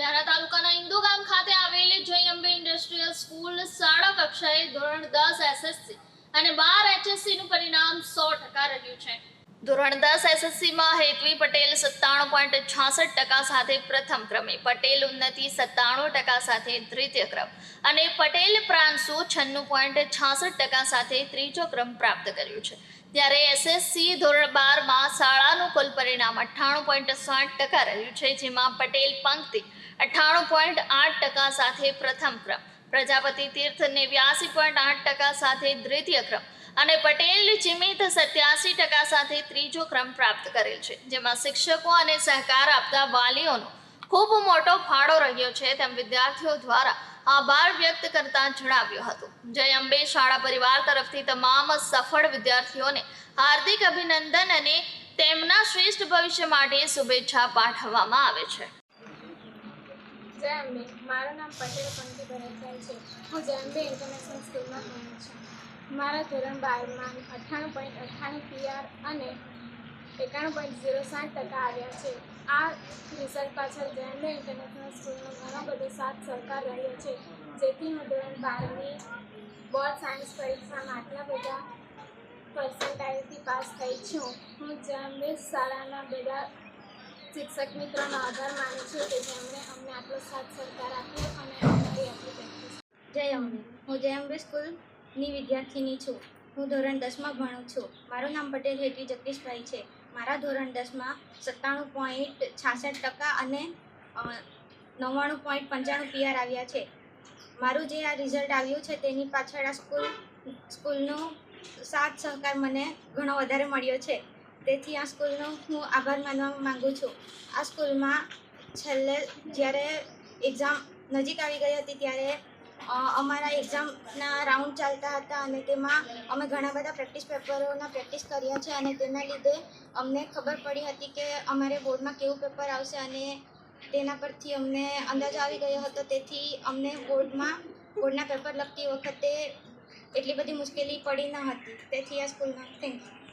વ્યારા તાલુકાના ઇન્દુ ગામ ખાતે આવેલી જય અંબે ઇન્ડસ્ટ્રીયલ સ્કૂલ શાળા કક્ષાએ ધોરણ દસ એસએસસી અને બાર એચએસસી નું પરિણામ સો ટકા રહ્યું છે. ધોરણ દસ એસએસસીમાં હેતવી પટેલ સત્તાણું પોઈન્ટ છાસઠ ટકા સાથે પ્રથમ ક્રમે, પટેલ ઉન્નતિ સત્તાણું ટકા સાથે દ્વિતીય ક્રમ અને પટેલ પ્રાંસુ છન્નું પોઈન્ટ છાસઠ ટકા સાથે ત્રીજો ક્રમ પ્રાપ્ત કર્યું છે. ત્યારે એસએસસી ધોરણ બારમાં શાળાનું કુલ પરિણામ અઠ્ઠાણું પોઈન્ટ સાઠ ટકા રહ્યું છે, જેમાં પટેલ પંક્તિ અઠ્ઠાણું પોઈન્ટ આઠ ટકા સાથે પ્રથમ ક્રમ, પ્રજાપતિ તીર્થ નેવ્યાસી પોઈન્ટ આઠ ટકા સાથે દ્વિતીય ક્રમ અને પટેલ ચિમિત સત્યાસી ટકા સાથે ત્રીજો ક્રમ પ્રાપ્ત કરેલ છે, જેમાં શિક્ષકો અને સહકાર આપતા વાલીઓનો ખૂબ મોટો ફાળો રહ્યો છે તેમ વિદ્યાર્થીઓ દ્વારા આભાર વ્યક્ત કરતા જણાવ્યું હતું. જય અંબે શાળા પરિવાર તરફથી તમામ સફળ વિદ્યાર્થીઓને હાર્દિક અભિનંદન અને તેમના શ્રેષ્ઠ ભવિષ્ય માટે શુભેચ્છા પાઠવવામાં આવે છે. જય મારું નામ પટેલ પંકી ભરતભાઈ છે. હું જય અંબે ઇન્ટરનેશનલ સ્કૂલમાં ભણું છું. મારા ધોરણ બારમાં અઠ્ઠાણું પોઈન્ટ અઠ્ઠાણું પીઆર અને એકાણું પોઈન્ટ ઝીરો સાત ટકા આવ્યા છે. આ રિઝલ્ટ પાછળ જય ઇન્ટરનેશનલ સ્કૂલનો ઘણો બધો સાથ સહકાર રહ્યો છે. જેથી હું ધોરણ બારની બોર્ડ સાયન્સ પરીક્ષામાં આટલા બધા પર્સન્ટાઇલથી પાસ થઈ છું. હું જય અંબે શાળાના બધા શિક્ષક મિત્રોનો આભાર માનું છું કે જેમણે સાથ સહકાર જય અંબે. હું જય અંબે સ્કૂલની વિદ્યાર્થીની છું. હું ધોરણ દસમાં ભણું છું. મારું નામ પટેલ હેટી જગદીશભાઈ છે. મારા ધોરણ દસમાં સત્તાણું પોઈન્ટ છાસઠ ટકા અને નવ્વાણું પોઈન્ટ પંચાણું પીઆર આવ્યા છે. મારું જે આ રિઝલ્ટ આવ્યું છે તેની પાછળ આ સ્કૂલ, સ્કૂલનો સાથ સહકાર મને ઘણો વધારે મળ્યો છે. તેથી આ સ્કૂલનો હું આભાર માનવા માગું છું. આ સ્કૂલમાં છેલ્લે જ્યારે એક્ઝામ નજીક આવી ગઈ હતી ત્યારે અમારા એક્ઝામના રાઉન્ડ ચાલતા હતા અને તેમાં અમે ઘણા બધા પ્રેક્ટિસ પેપરોના પ્રેક્ટિસ કર્યા છે અને તેના લીધે અમને ખબર પડી હતી કે અમારે બોર્ડમાં કેવું પેપર આવશે અને તેના પરથી અમને અંદાજ આવી ગયો હતો. તેથી અમને બોર્ડમાં બોર્ડના પેપર લખતી વખતે એટલી બધી મુશ્કેલી પડી ન હતી. તેથી આ સ્કૂલમાં થેન્ક યુ